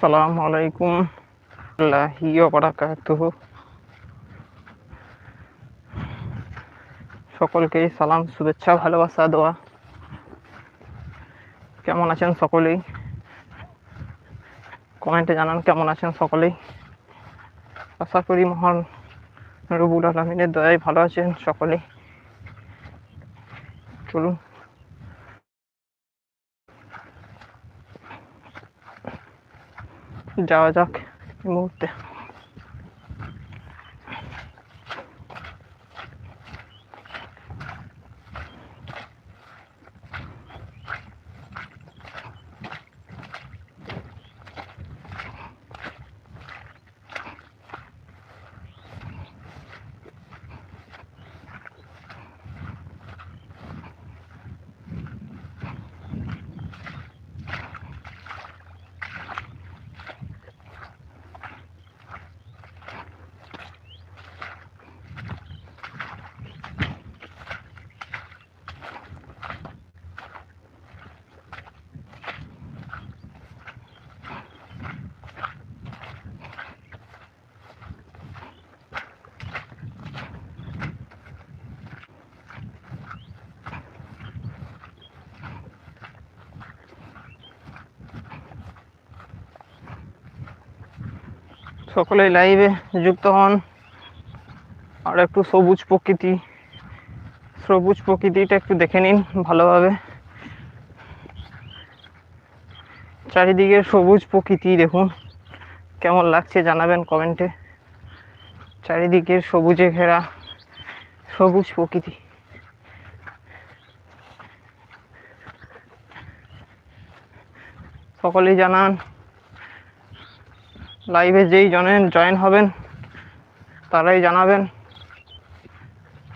আসসালামু আলাইকুম সকলকে সালাম, শুভেচ্ছা, ভালোবাসা দেওয়া কেমন আছেন সকলেই? কমেন্টে জানান কেমন আছেন সকলেই। আশা করি মহান রবুল আলমিনের দয়ায় ভালো আছেন সকলেই। চলুন। যাওয়া যাক এই মুহূর্তে। সকলে লাইভে যুক্ত হন। আর একটু সবুজ প্রকৃতি, সবুজ প্রকৃতিটা একটু দেখে নিন ভালোভাবে। চারিদিকে সবুজ প্রকৃতি দেখুন, কেমন লাগছে জানাবেন কমেন্টে চারিদিকে সবুজে ঘেরা, সবুজ প্রকৃতি। সকলেই জানান লাইভে যেই জনেন জয়েন হবেন তারাই জানাবেন।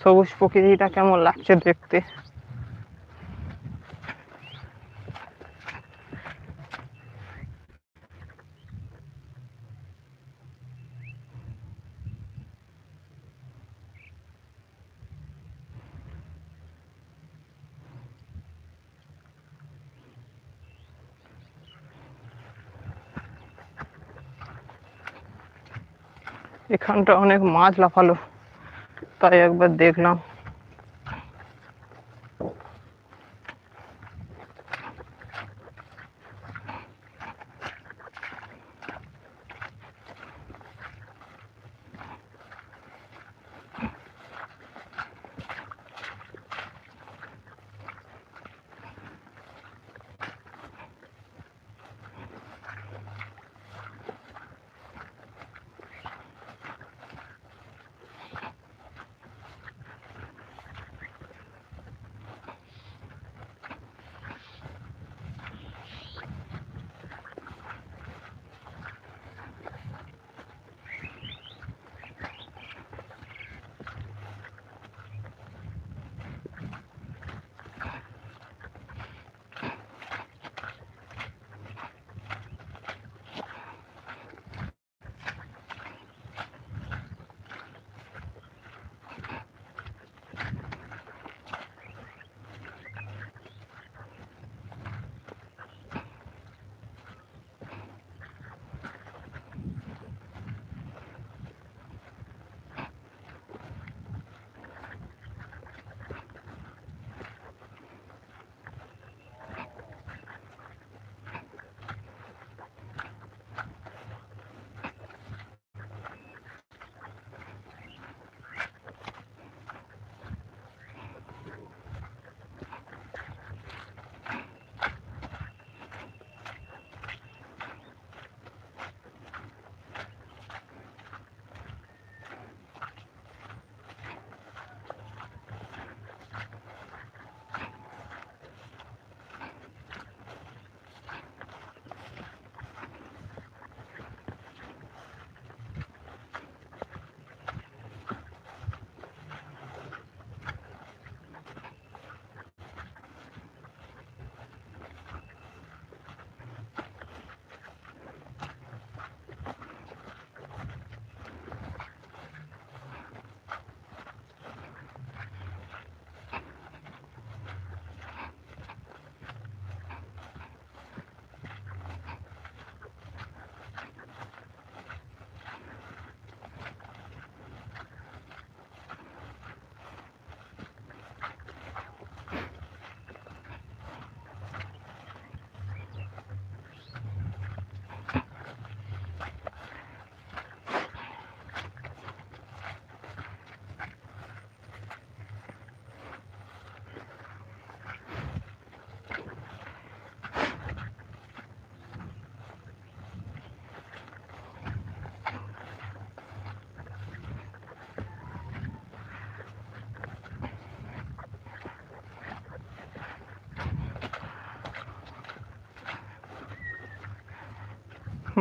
সবুজ প্রকৃতিটা কেমন লাগছে দেখতে। এখানটা অনেক মাছ লাফালো তাই একবার দেখলাম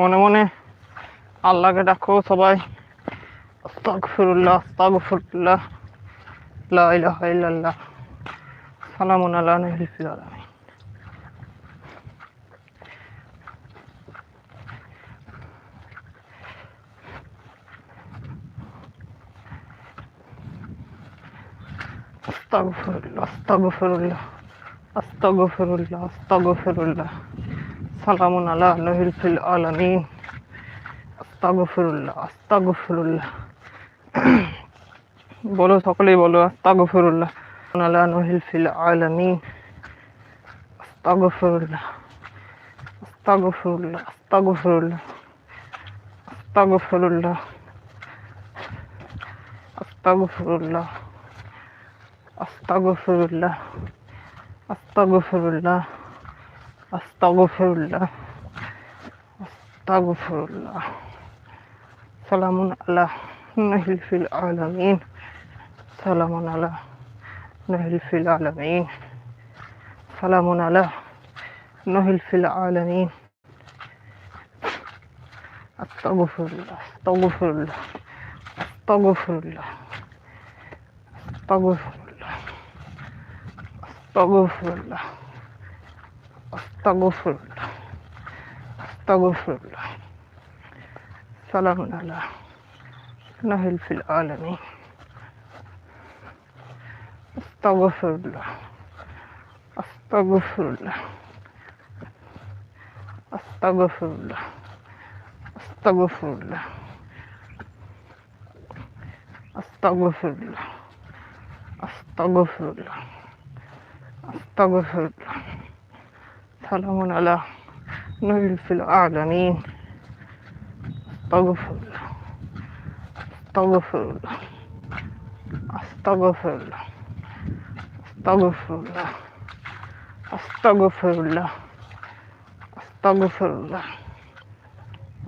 মনে মনে আল্লাহকে ডাকো সবাই। আস্তাগফিরুল্লাহ আস্তাগফিরুল্লাহ, লা ইলাহা ইল্লাল্লাহ। সালামুন আলা নবিয়িল ফিল আলামিন। আস্তাগফিরুল্লাহ আস্তাগফিরুল্লাহ আস্তাগফিরুল্লাহ আস্তাগফিরুল্লাহ। সালামুন আলা নবিয়িল ফিল আলামিন, আস্তাগফিরুল্লাহ আস্তাগফিরুল্লাহ। বলো, সকলেই বলো, আস্তাগফিরুল্লাহ। আলা নহিল ফিল আলামিন, আস্তাগফিরুল্লাহ আস্তাগফিরুল্লাহ আস্তাগফিরুল্লাহ আস্তাগফিরুল্লাহ আস্তাগফিরুল্লাহ আস্তাগফিরুল্লাহ আস্তাগফিরুল্লাহ। أستغفر الله. أستغفر الله. سلام على نهل في العالمين. سلام على نهل في العالمين. سلام على نهل في العالمين. أستغفر الله. أستغفر الله. أستغفر الله. أستغفر الله. أستغفر الله. أستغفر الله أستغفر الله سلام على نهل في العالمين. أستغفر الله أستغفر الله أستغفر الله أستغفر الله أستغفر الله أستغفر الله أستغفر الله سلام على نجف الأعلمين أستغفر الله أستغفر الله أستغفر الله أستغفر الله أستغفر الله أستغفر الله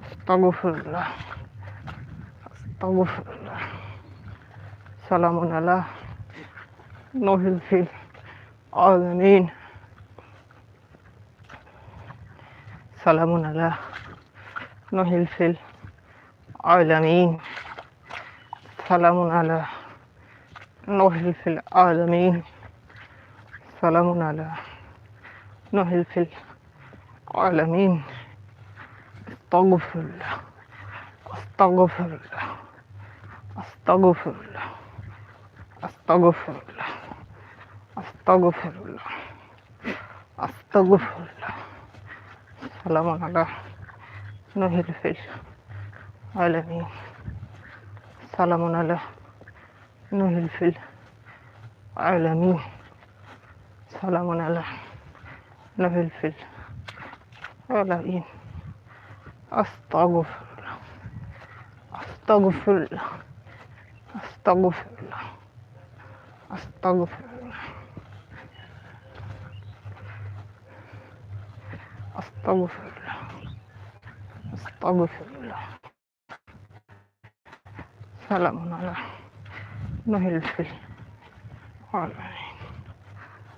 أستغفر الله أستغفر. الله سلام على نوح في العالمين سلام على نوح في العالمين سلام على نوح في العالمين سلام على نوح في العالمين استغفر الله استغفر الله استغفر الله استغفر الله استغفر الله استغفر الله سلام على نوح في العالمين سلام على نوح في العالمين سلام على نوح في العالمين أستغفر الله. أستغفر الله. أستغفر الله. أستغفر الله. أستغفر الله. أستغفر الله. سلام على نهي الفيل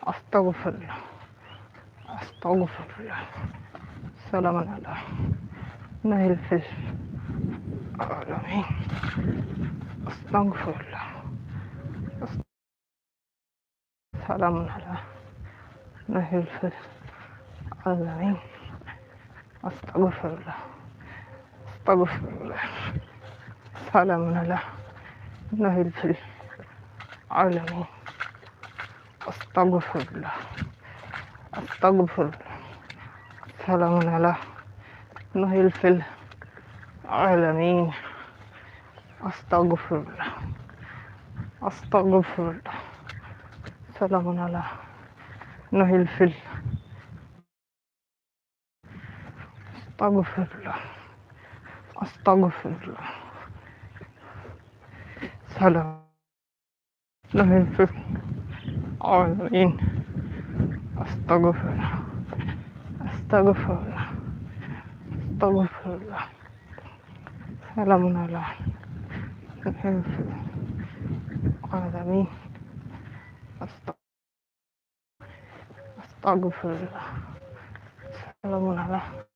أستغفر الله. أستغفر الله سلام على نهي الفيل أستغفر الله سلام على نهي الفيل والعين أستغفر الله أستغفر الله سلام الله إنه الجليل عالمين أستغفر الله أستغفر الله سلام الله إنه في العالمين. أستغفر الله أستغفر الله سلام الله نهي في العالمين أستغفر الله أستغفر الله سلام. لله العالمين. أستغفر الله أستغفر الله أستغفر الله سلام على العالمين. أستغفر الله سلام الله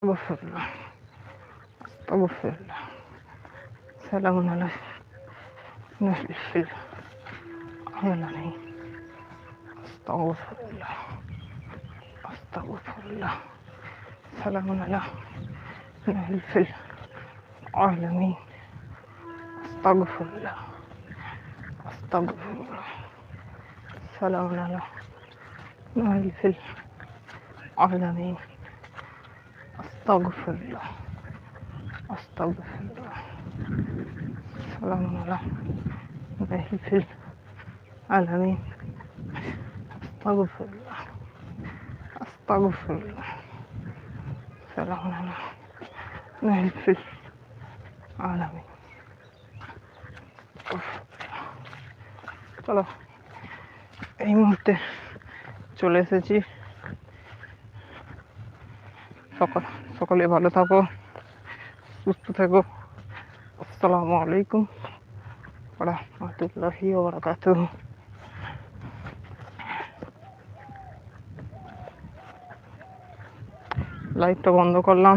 أستغفر الله أستغفر الله سلام على نبي العالمين أستغفر الله. أستغفر الله. سلام على نبي العالمين أستغفر الله. أستغفر الله. سلام على نبي العالمين أستغفر الله أستغفر الله سلام على نبي العالمين أستغفر الله أستغفر الله سلام على نبي العالمين চলো এই মুহূর্তে চলে এসেছি সকাল সকালে ভালো থাকো, সুস্থ থাকো। আসসালামু আলাইকুম রহমতুল্লাহি বারাকাতুহ লাইটটা বন্ধ করলাম।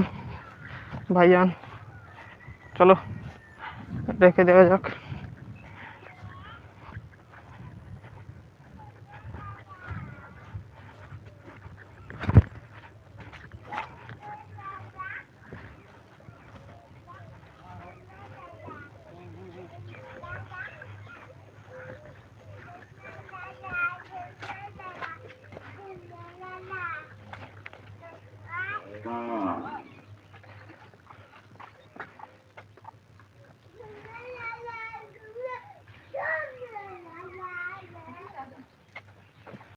ভাইজান, চলো, রেখে দেওয়া যাক।